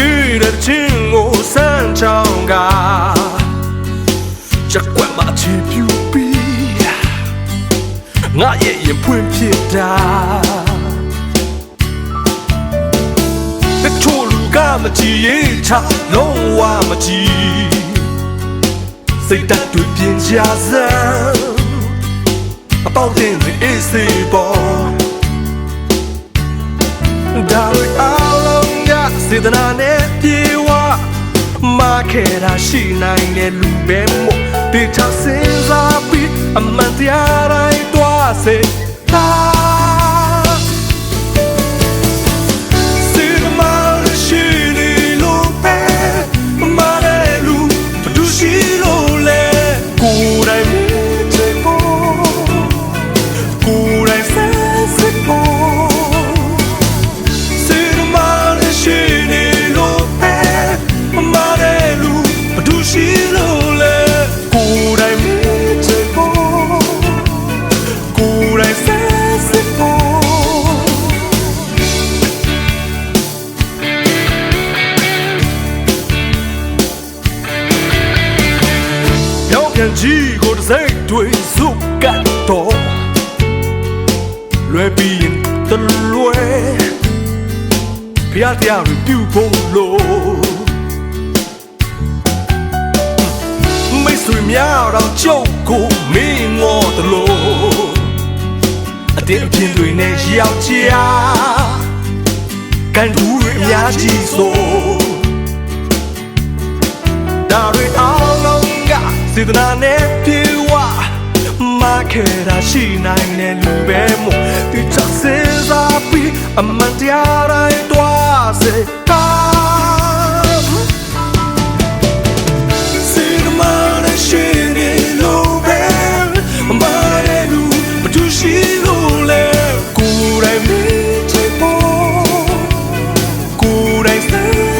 ရေးတဲ့ချင်းကိုစမ်းချောင်းကချက်ကွက်မှာချီပြူပြီးငါရဲ့ရင်ဖွင့်ဖြစ်တာတချို့လူကမကြည်ရင်ချလုံးဝမကြည်စိတ်ဓာတ်တွေ စေတနာနဲ့ပြေဝမခဲတာရှိနိုင်တဲ့လူပဲမို့တေချာစင်စားပြီးအမှန်တရားတိုင်းတွားစေတာရှိ ပြောင်းပြန်ကြီးကိုတစ်စိတ်တွေစုကတ်တော့လွယ်ပြီးရင်တလွယ်ဖျားတရားတွေပြုဖို့လို့မိတ်ဆွေများတော့ကြုတ်ကိုမင်းငေါ်တလို့အတင်းအပြင်းတွေနဲ့ယောက်ျားကန်တူတွေအများကြီးဆိုဒါတွေအားလုံးက စေတနာနဲ့ပြေဝမခဲတာရှိနိုင်တဲ့လူပဲမို့ဒီချစင်စားပြီးအမှန်တရားတိုင်းတွားစေတာစေတနာနဲ့ရှိနေလို့ပဲမရလူမတူရှိလို့လေကိုယ်တိုင်မြင်ချင်ဖို့ကိုယ်တိုင်ဆက်စ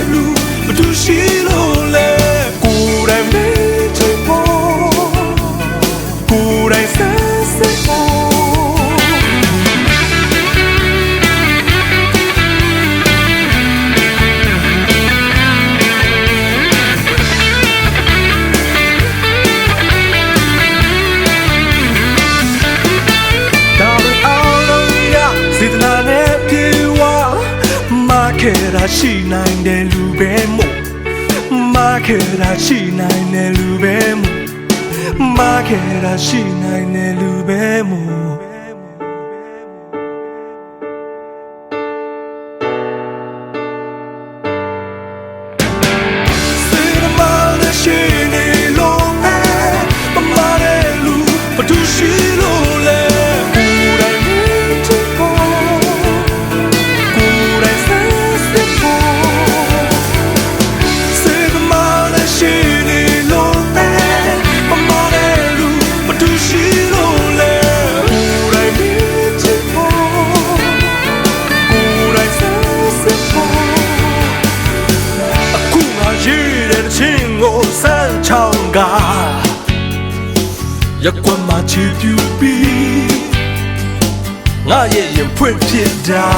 my lu But do she တာရှိနိုင်တဲ့လူပဲမို့မခဲတာရှိနိုင်တဲ့လူပဲမို့မခဲတာရှိနိုင်တဲ့လူပဲမို့ ရက်ကွက်မှာချီပြူပြီးငါရဲ့ရင်ဖွင့်ဖြစ်တာ